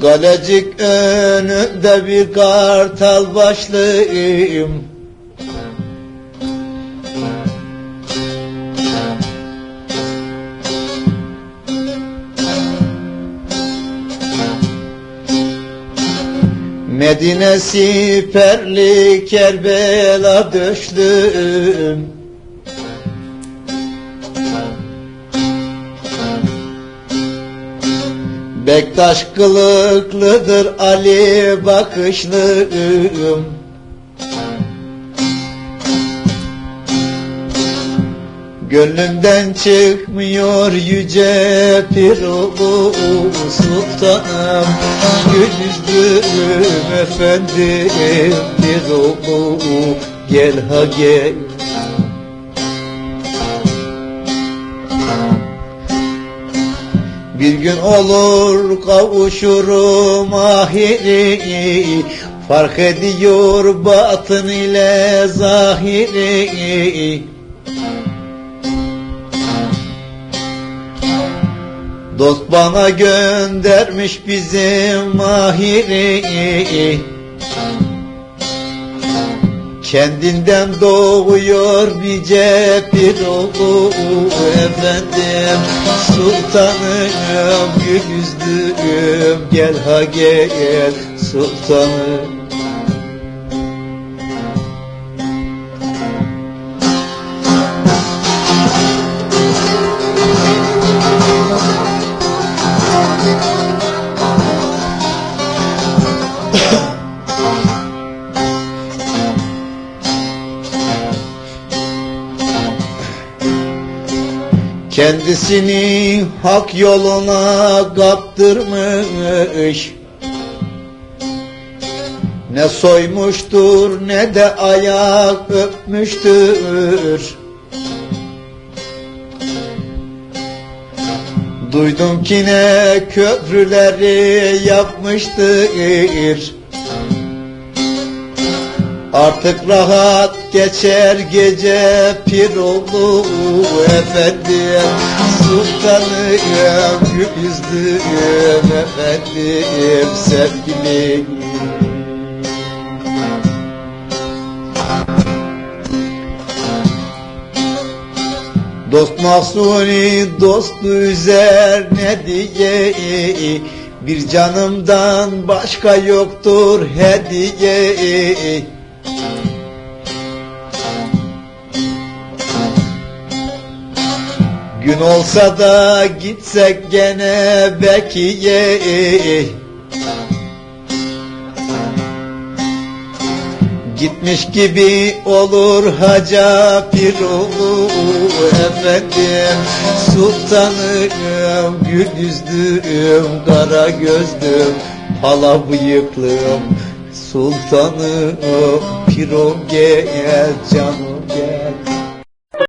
Galecik önünde bir kartal başlıyım Medine siperli Kerbela döşlüm Bektaş kılıklıdır Ali bakışlım Gönlümden çıkmıyor yüce Pirulu Sultanım. Gül yüzlüm efendim Pirulu Gel ha gel Bir gün olur kavuşurum ahiri. Fark ediyor batın ile zahiri. Dost bana göndermiş bizim mahiri Kendinden doğuyor nice bir oğlu efendim. Sultanım gül yüzlüm gel ha gel sultanım Kendisini hak yoluna kaptırmış. Ne soymuştur ne de ayak öpmüştür. Duydum ki ne köprüleri yapmıştır Artık rahat geçer gece Pirolu efendim Sultanım gül yüzlüm efendim sevgilim. Dost mahsuni dostu üzer ne diye Bir canımdan başka yoktur hediye Gün olsa da gitsek gene Bekiye. Gitmiş gibi olur haca Pirolu efendim. Sultanım gül yüzlüm kara gözlüm Pala bıyıklım Sultanım Piro gel canım gel